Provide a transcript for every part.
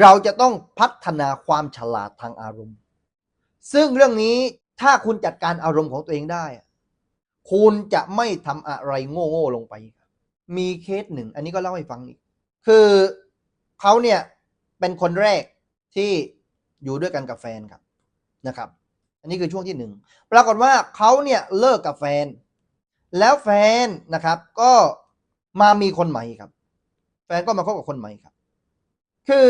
เราจะต้องพัฒนาความฉลาดทางอารมณ์ ซึ่งเรื่องนี้ถ้าคุณจัดการอารมณ์ของตัวเองได้ คุณจะไม่ทำอะไรโง่ๆลงไป มีเคสหนึ่ง อันนี้ก็เล่าให้ฟังอีก คือเขาเนี่ยเป็นคนแรกที่อยู่ด้วยกันกับแฟนครับนะครับ อันนี้คือช่วงที่หนึ่งปรากฏว่าเขาเนี่ยเลิกกับแฟน แล้วแฟนนะครับก็มามีคนใหม่ครับ แฟนก็มาคบกับคนใหม่ครับ คือ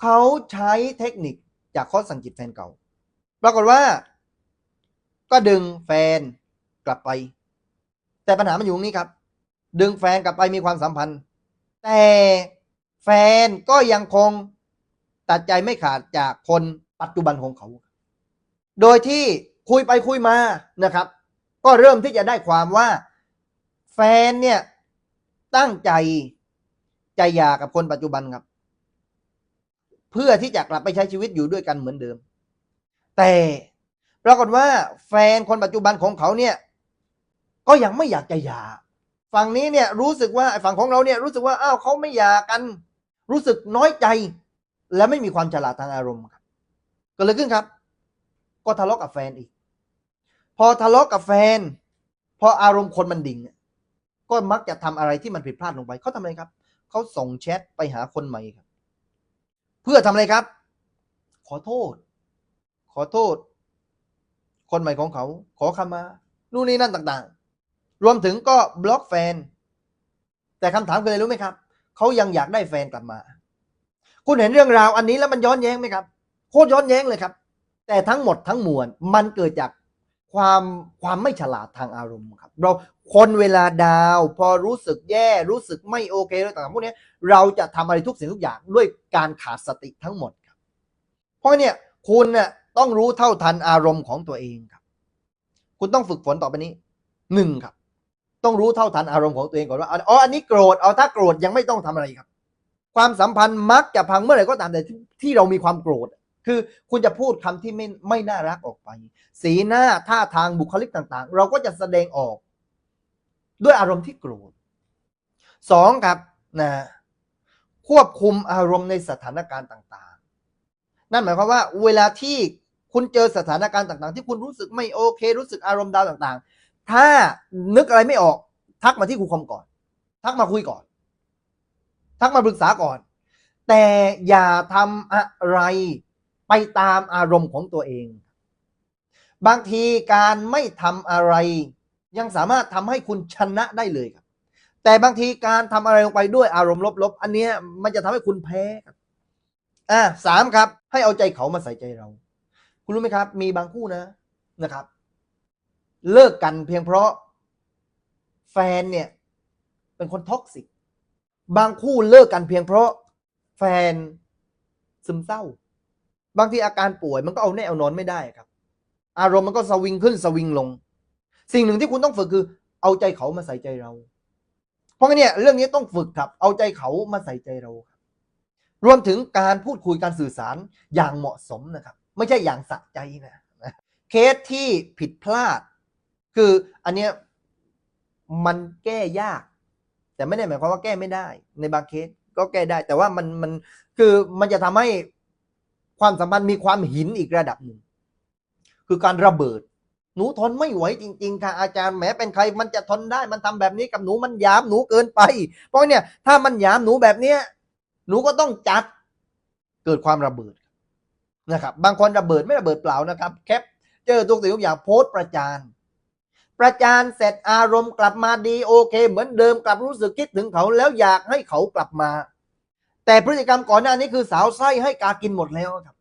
เขาใช้เทคนิคจากข้อสังกิตแฟนเก่า ปรากฏว่า ก็ดึงแฟนกลับไป แต่ปัญหามันอยู่ตรงนี้ครับ ดึงแฟนกลับไปมีความสัมพันธ์ แต่แฟนก็ยังคงตัดใจไม่ขาดจากคนปัจจุบันของเขา โดยที่คุยไปคุยมานะครับ ก็เริ่มที่จะได้ความว่า แฟนเนี่ยตั้งใจจะหย่ากับคนปัจจุบันครับ เพื่อที่จะกลับไปใช้ชีวิตอยู่ด้วยกันเหมือนเดิม แต่ปรากฏว่าแฟนคนปัจจุบันของเขาเนี่ย ก็ยังไม่อยากจะหย่าฝั่งนี้เนี่ยรู้สึกว่าฝั่งของเราเนี่ยรู้สึกว่าอ้าวเขาไม่หย่ากัน รู้สึกน้อยใจ และไม่มีความฉลาดทางอารมณ์ครับเกิดอะไรขึ้นครับ ก็ทะเลาะกับแฟนอีก พอทะเลาะกับแฟน พออารมณ์คนมันดิ่งก็มักจะทำอะไรที่มันผิดพลาดลงไปเขาทำอะไรครับเขาส่งแชทไปหาคนใหม่ครับ เพื่อทำอะไรครับ ขอโทษ ขอโทษ คนใหม่ของเขา ขอขมา นู่นนี่นั่นต่างๆ รวมถึงก็บล็อกแฟน แต่คำถามคืออะไรรู้ไหมครับ เขายังอยากได้แฟนกลับมา คุณเห็นเรื่องราวอันนี้แล้วมันย้อนแย้งไหมครับ โคตรย้อนแย้งเลยครับ แต่ทั้งหมดทั้งมวลมันเกิดจาก ความความไม่ฉลาดทางอารมณ์ครับ เราคนเวลาดาวพอรู้สึกแย่รู้สึกไม่โอเคอะไรต่างๆพวกนี้เราจะทำอะไรทุกสิ่งทุกอย่างด้วยการขาดสติทั้งหมดครับ เพราะเนี่ยคุณเนี่ยต้องรู้เท่าทันอารมณ์ของตัวเองครับ คุณต้องฝึกฝนต่อไปนี้หนึ่งครับ ต้องรู้เท่าทันอารมณ์ของตัวเองก่อนว่าอ๋ออันนี้โกรธเอาถ้าโกรธยังไม่ต้องทำอะไรครับ ความสัมพันธ์มักจะพังเมื่อไหร่ก็ตามแต่ที่เรามีความโกรธ คือคุณจะพูดคำที่ไม่ไม่น่ารักออกไป สีหน้าท่าทางบุคลิกต่าง ๆ เราก็จะแสดงออก ด้วยอารมณ์ที่โกรธสองครับนะควบคุมอารมณ์ในสถานการณ์ต่างๆ นั่นหมายความว่าเวลาที่คุณเจอสถานการณ์ต่างๆ ที่คุณรู้สึกไม่โอเค รู้สึกอารมณ์ดาวต่างๆ ถ้านึกอะไรไม่ออก ทักมาที่ครูคอมก่อน ทักมาคุยก่อน ทักมาปรึกษาก่อน แต่อย่าทำอะไร ไปตามอารมณ์ของตัวเอง บางทีการไม่ทำอะไร ยังสามารถทำให้คุณชนะได้เลยครับ แต่บางทีการทำอะไรลงไปด้วยอารมณ์ลบๆ อันเนี้ยมันจะทำให้คุณแพ้ครับอ่าสามครับ ให้เอาใจเขามาใส่ใจเรา คุณรู้ไหมครับ มีบางคู่นะนะครับ เลิกกันเพียงเพราะแฟนเนี่ย เป็นคนท็อกซิกบางคู่เลิกกันเพียงเพราะแฟนซึมเศร้า บางทีอาการป่วยมันก็เอาแน่เอานอนไม่ได้ครับ อารมณ์มันก็สวิงขึ้นสวิงลง สิ่งหนึ่งที่คุณต้องฝึกคือ เอาใจเขามาใส่ใจเรา เพราะงั้นเนี่ยเรื่องนี้ต้องฝึกครับ เอาใจเขามาใส่ใจเราครับ รวมถึงการพูดคุยการสื่อสารอย่างเหมาะสมนะครับ ไม่ใช่อย่างสะใจนะนะเคสที่ผิดพลาด คืออันเนี้ยมันแก้ยาก แต่ไม่ได้หมายความว่าแก้ไม่ได้ ในบางเคสก็แก้ได้ แต่ว่ามันมันคือมันจะทำให้ ความสัมพันธ์มีความหินอีกระดับหนึ่ง คือการระเบิด หนูทนไม่ไหวจริงๆค่ะอาจารย์แหมเป็นใครมันจะทนได้มันทำแบบนี้กับหนูมันยามหนูเกินไป เพราะเนี่ยถ้ามันยามหนูแบบเนี้ยหนูก็ต้องจัดเกิดความระเบิดนะครับ บางคนระเบิดไม่ระเบิดเปล่านะครับ แคปเจอทุกสิ่งทุกอย่างโพสต์ประจานประจานเสร็จอารมณ์กลับมาดีโอเค เหมือนเดิมกลับรู้สึกคิดถึงเขาแล้วอยากให้เขากลับมา แต่พฤติกรรมก่อนหน้านี้คือสาวไส้ให้กากินหมดแล้วครับ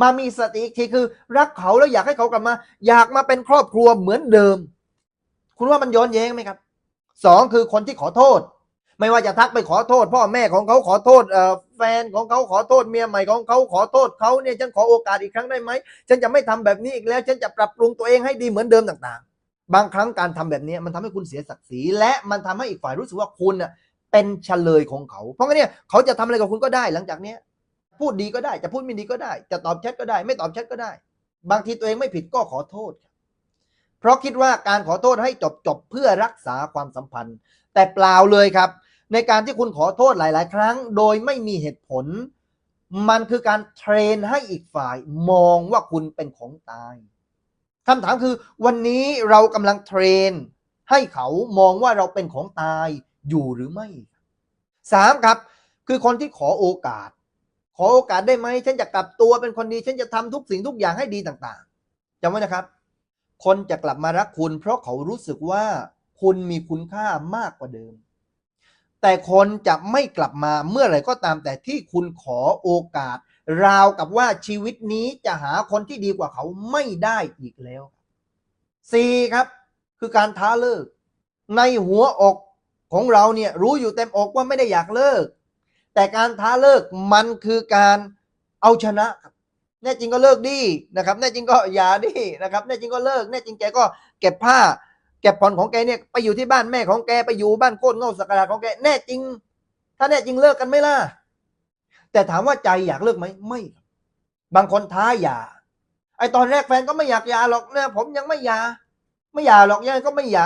มามีสติอีกทีคือ รักเขาแล้วอยากให้เขากลับมา อยากมาเป็นครอบครัวเหมือนเดิม คุณว่ามันย้อนแย้งไหมครับสองคือคนที่ขอโทษ ไม่ว่าจะทักไปขอโทษ พ่อแม่ของเขาขอโทษแฟนของเขาขอโทษเมียใหม่ของเขาขอโทษเขาเนี่ยฉันขอโอกาสอีกครั้งได้ไหมฉันจะไม่ทำแบบนี้อีกแล้ว ฉันจะปรับปรุงตัวเองให้ดีเหมือนเดิมต่าง ๆ บางครั้งการทำแบบนี้มันทำให้คุณเสียศักดิ์ศรีและมันทำให้อีกฝ่ายรู้สึกว่าคุณน่ะ เป็นเฉลยของเขา เพราะงั้นเนี่ยเขาจะทำอะไรกับคุณก็ได้หลังจากเนี้ยพูดดีก็ได้จะพูดไม่ดีก็ได้ จะตอบแชทก็ได้ ไม่ตอบแชทก็ได้ บางทีตัวเองไม่ผิดก็ขอโทษครับเพราะคิดว่าการขอโทษให้จบจบๆเพื่อรักษาความสัมพันธ์ แต่เปล่าเลยครับ ในการที่คุณขอโทษหลาย ๆ ครั้ง โดยไม่มีเหตุผล มันคือการเทรนให้อีกฝ่ายมองว่าคุณเป็นของตายคำถามคือวันนี้เรากำลังเทรนให้เขามองว่าเราเป็นของตาย อยู่หรือไม่สามครับ คือคนที่ขอโอกาส ขอโอกาสได้ไหมฉันจะกลับตัวเป็นคนดี ฉันจะทำทุกสิ่งทุกอย่างให้ดีต่างๆจำไว้นะครับ คนจะกลับมารักคุณ เพราะเขารู้สึกว่าคุณมีคุณค่ามากกว่าเดิม แต่คนจะไม่กลับมาเมื่อไหร่ก็ตามแต่ที่คุณขอโอกาส ราวกับว่าชีวิตนี้จะหาคนที่ดีกว่าเขาไม่ได้อีกแล้วสี่ครับ คือการท้าเลิก ในหัวอก ของเราเนี่ยรู้อยู่เต็มอกว่าไม่ได้อยากเลิก แต่การท้าเลิกมันคือการเอาชนะแน่จริงก็เลิกดีนะครับแน่จริงก็อย่าดีนะครับแน่จริงก็เลิกแน่จริงแกก็เก็บผ้า เก็บผ่อนของแกเนี่ยไปอยู่ที่บ้านแม่ของแกไปอยู่บ้านโคตรเง่าสักการะของแกแน่จริง ถ้าแน่จริงเลิกกันไม่ล่ะแต่ถามว่าใจอยากเลิกไหมไม่ บางคนท้าหย่าไอตอนแรกแฟนก็ไม่อยากหย่าหรอกเนี่ยผมยังไม่หย่าไม่หย่าหรอกยังไงก็ไม่หย่า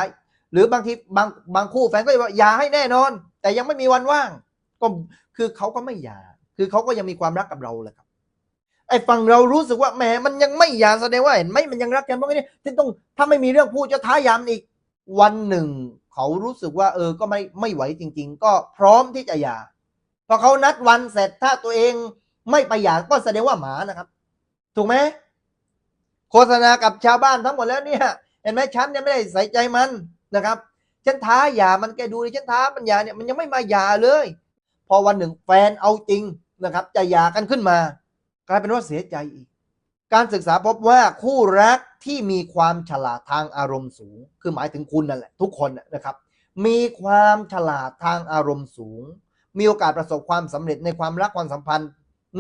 หรือบางทีบางบางคู่แฟนก็จะว่าหย่าให้แน่นอน แต่ยังไม่มีวันว่าง ก็คือเขาก็ไม่หย่า คือเขาก็ยังมีความรักกับเราแหละครับไอ้ฝั่งเรารู้สึกว่าแหมมันยังไม่หย่าแสดงว่าเห็นไหมมันยังรักกันเพราะงี้ที่ต้องถ้าไม่มีเรื่องพูดจะท้ายามอีกวันหนึ่ง เขารู้สึกว่า เออก็ไม่ไม่ไหวจริง ๆ ก็พร้อมที่จะหย่าพอเขานัดวันเสร็จถ้าตัวเองไม่ไปหย่าก็แสดงว่าหมานะครับ ถูกไหมโฆษณากับชาวบ้านทั้งหมดแล้วเนี่ย เห็นไหมฉันเนี่ยไม่ได้ใส่ใจมัน นะครับฉันท้าหย่ามันแกดูดิฉันท้ามันหย่าเนี่ยมันยังไม่มาหย่าเลย พอวันหนึ่งแฟนเอาจริงนะครับ จะหย่ากันขึ้นมา กลายเป็นว่าเสียใจอีก การศึกษาพบว่าคู่รักที่มีความฉลาดทางอารมณ์สูง คือหมายถึงคุณนั่นแหละทุกคนนะครับ มีความฉลาดทางอารมณ์สูง มีโอกาสประสบความสำเร็จในความรักความสัมพันธ์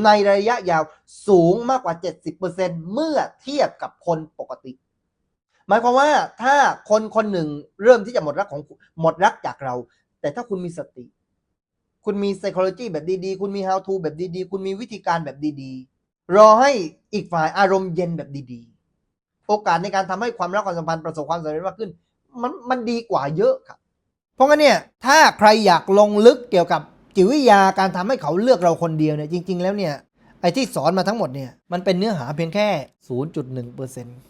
ในระยะยาวสูงมากกว่า 70%เมื่อเทียบกับคนปกติ หมายความว่าถ้าคนคนหนึ่งเริ่มที่จะหมดรักของหมดรักจากเรา แต่ถ้าคุณมีสติ คุณมี psychology แบบดีๆ คุณมี how to แบบดีๆ คุณมีวิธีการแบบดีๆ รอให้อีกฝ่ายอารมณ์เย็นแบบดีๆ โอกาสในการทำให้ความรักความสัมพันธ์ประสบความสำเร็จมากขึ้น มันมันดีกว่าเยอะครับ เพราะงั้นเนี่ยถ้าใครอยากลงลึกเกี่ยวกับจิตวิทยาการทำให้เขาเลือกเราคนเดียวเนี่ยจริง ๆ แล้วเนี่ยไอ้ที่สอนมาทั้งหมดเนี่ยมันเป็นเนื้อหาเพียงแค่ 0.1%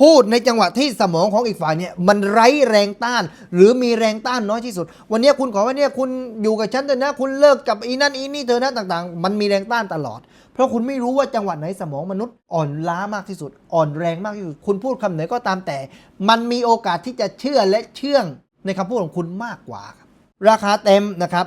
พูดในจังหวะที่สมองของอีกฝ่ายเนี่ยมันไร้แรงต้าน หรือมีแรงต้านน้อยที่สุด วันนี้คุณขอว่าเนี่ยคุณอยู่กับฉันเถอะนะ คุณเลิกกับอีนั่นอีนี่เธอนะต่างๆ มันมีแรงต้านตลอด เพราะคุณไม่รู้ว่าจังหวะไหนสมองมนุษย์อ่อนล้ามากที่สุด อ่อนแรงมากที่สุด คุณพูดคำไหนก็ตามแต่ มันมีโอกาสที่จะเชื่อและเชื่องในคำพูดของคุณมากกว่า ราคาเต็มนะครับ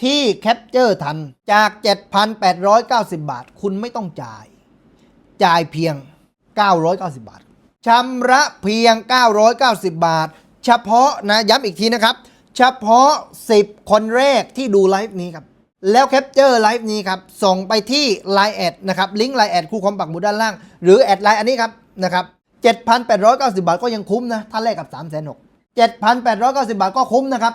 ที่แคปเจอร์ทันจาก 7,890 บาท คุณไม่ต้องจ่าย จ่ายเพียง 990 บาทชำระเพียง 990 บาท เฉพาะนะย้ำอีกทีนะครับ เฉพาะ 10 คนแรกที่ดูไลฟ์นี้ครับ แล้วแคปเจอร์ไลฟ์นี้ครับ ส่งไปที่ Line แอดนะครับ ลิงก์ Line แอดครูคอมปักหมุดด้านล่าง หรือแอดไลน์อันนี้ครับนะครับ 7,890 บาทก็ยังคุ้มนะ ถ้าแลกกับ 3 6 0 0 7,890 บาทก็คุ้มนะครับ